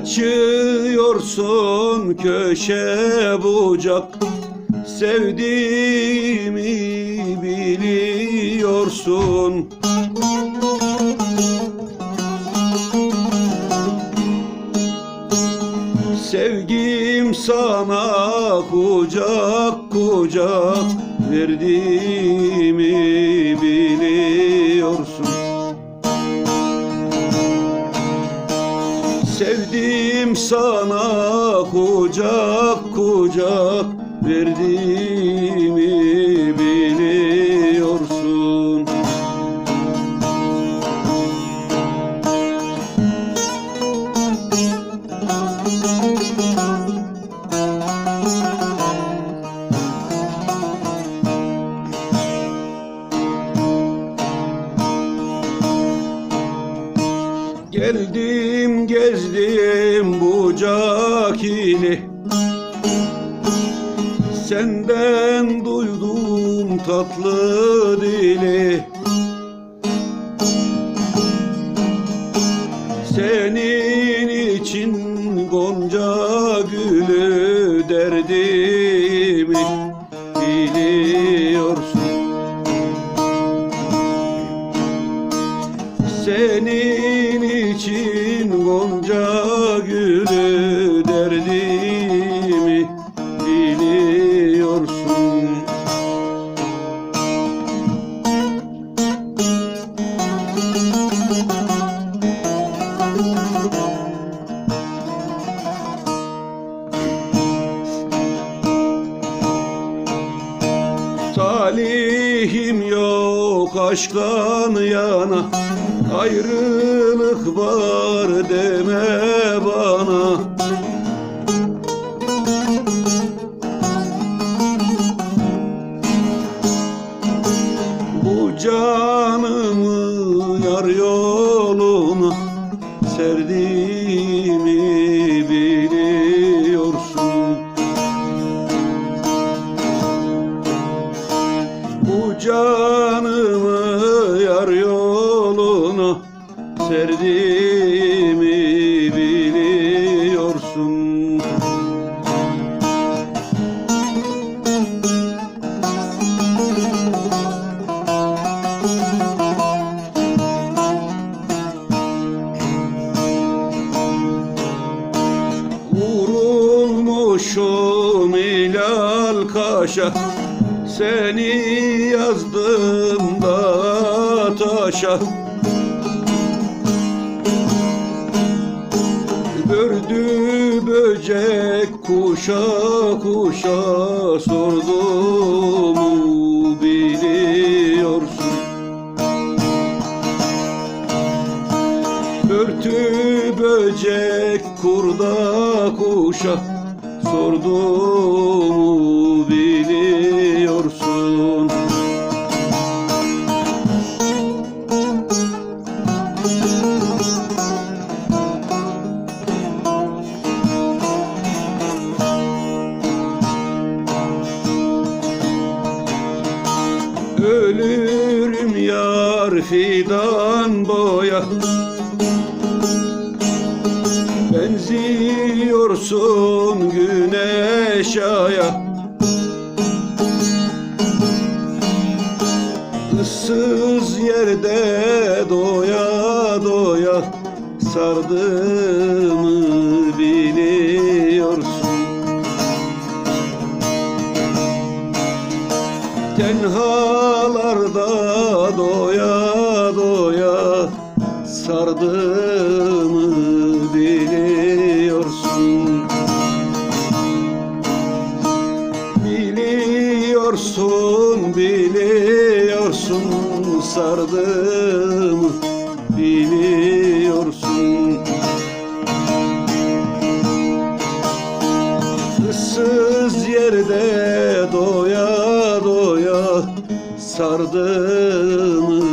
Kaçıyorsun köşe bucak. Sevdiğimi biliyorsun. Sevgim sana kucak kucak verdiğimi sana kucak kucak verdiğimi Geldim gezdim bucak ile Senden duydum tatlı dili. Senin için gonca Senin için gonca gülü derdimi biliyorsun yok aşktan yana Ayrılık var deme bana. Bu canımı yar yoluna Serdiğimi serdiğimi biliyorsun. Vurulmuşum ilal kaşa Seni yazdım da taşa Gördü böcek kuşa kuşa sorduğumu biliyorsun. Örtü böcek kurda kuşa sorduğumu biliyorsun Ölürüm yar fidan boya. Benziyorsun güneş aya. Issız yerde doya doya Sardığımı Tenhalarda doya doya Sardığımı biliyorsun. Biliyorsun, biliyorsun Sardığımı biliyorsun. Issız yerde doya doya sardım